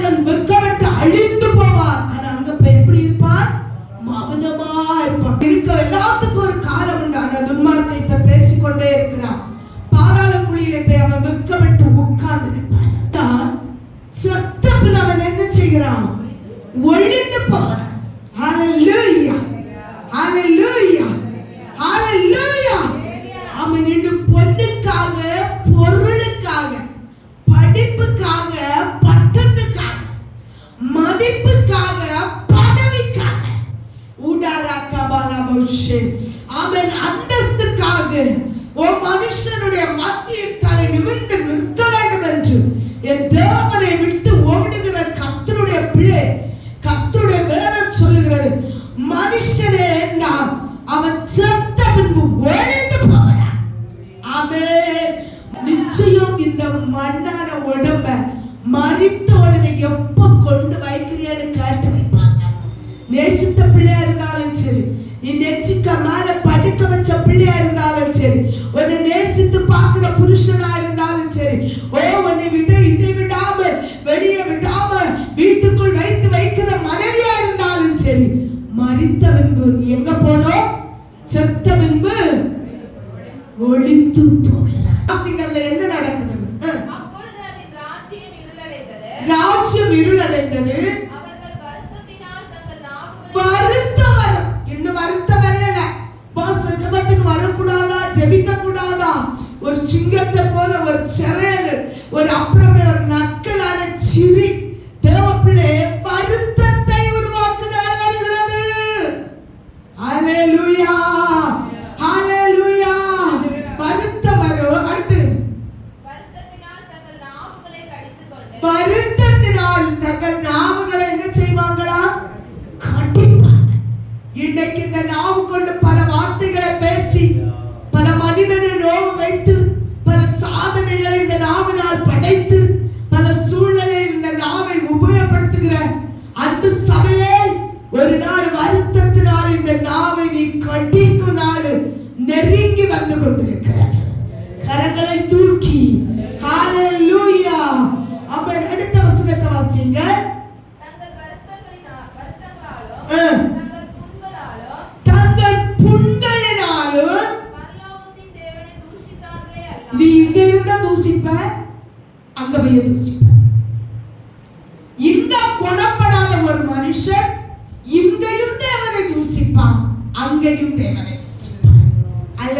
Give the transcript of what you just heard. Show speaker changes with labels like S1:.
S1: துன்மார்க்கன் வெட்கப்பட்டு அழிந்து போவார் ஆனா அங்க போய் எப்படி இருப்பார் மௌனமா இருப்பான். இருக்க எல்லாத்துக்கும் ஒரு காலம் உண்டு. ஆனா துன்மார்த்தை இப்ப பேசிக்கொண்டே இருக்கிறான். பாதாள குழியில போய் அவன் வெட்கப்பட்டு உட்கார்ந்து இருப்பான் சத்தப்பில் அவன் என்ன செய்கிறான்? ஒழிந்து போகிறான். ஹalleluya ஹalleluya ஹalleluya அவன் இன்று பொண்ணுக்காக பொருளுக்காக படிப்புக்காக உடாராக்கபாலபுஷே அவன் அந்தஸ்துக்காக ஓ மனுஷனுடைய மத்தியில் தலை நிமிர்ந்து நிற்க வேண்டும் என்று என் தேவனை விட்டு ஓடுகிற கத்தருடைய பிள்ளை கத்தருடைய வேதம் சொல்லுகிறது மனுஷனே என்றால் அவன் செத்த பின்பு ஒழிந்து போகிறான். அவே நிச்சயம் இந்த மண்ணான உடம்ப மறித்தவனை எப்ப கொண்டு வைக்கிறியான்னு கேட்டு வைப்பாங்க. நேசித்த பிள்ளையா இருந்தாலும் சரி நெச்சிக்க மேல படிக்க வச்ச பிள்ளையா இருந்தாலும் சரி உன்னை நேசித்து பார்க்கிற புருஷனா இருந்தாலும் சரி ஓ உன்னை விட்டு இட்டை விடாம வெளியே விடாம வீட்டுக்குள் வைத்து வைக்கிற மனைவியா இருந்தாலும் சரி மறித்த பின்பு நீ எங்க போனோம் செத்த பின்பு ஒளிந்து போகிறார் என்ன
S2: அதன் ராஜ்யம் இருளடைந்தது.
S1: ஜெபிக்க கூடாதா ஒரு சிங்கத்தை போல ஒரு செறையல் ஒரு அப்புறமே ஒரு நக்கலான சிரி. தேவப்பிள்ளை வருத்தத்தை உருவாக்குனால் வருகிறது. ஹalleluya ஹalleluya வருத்தம் வரும். அடுத்து.
S2: வருத்தத்தினால் தங்கள் நாவுகளை
S1: என்ன செய்வாங்களா? கட்டிப்பாங்க இன்னைக்கு இந்த நாவு கொண்டு பல வார்த்தைகளை பேசி பல மனிதனை நோவு வைத்து பல சாதனைகளை இந்த நாவினால் படைத்து பல சூழ்நிலையில் இந்த நாவை உபயோகப்படுத்துகிற அன்பு சபையே ஒரு நாள் வருத்தத்தினால் இந்த நாவை நீ கட்டிக்கும் நாள் நெருங்கி வந்து கொண்டிருக்கிறது. கரங்களை தூக்கி ஹalleluya. அவர் அடுத்த வசனத்தை வாசிங்க
S2: தங்கள் வருத்தங்களினால் வருத்தங்களாலும்
S1: நீ இங்க இருந்தா தூசிப்ப அங்க போய் தூசிப்ப. இங்க குணப்படாத ஒரு மனுஷன் இங்கேயும் தேவனை தூசிப்பான் அங்கேயும் தேவனை தூசிப்பான். அல்ல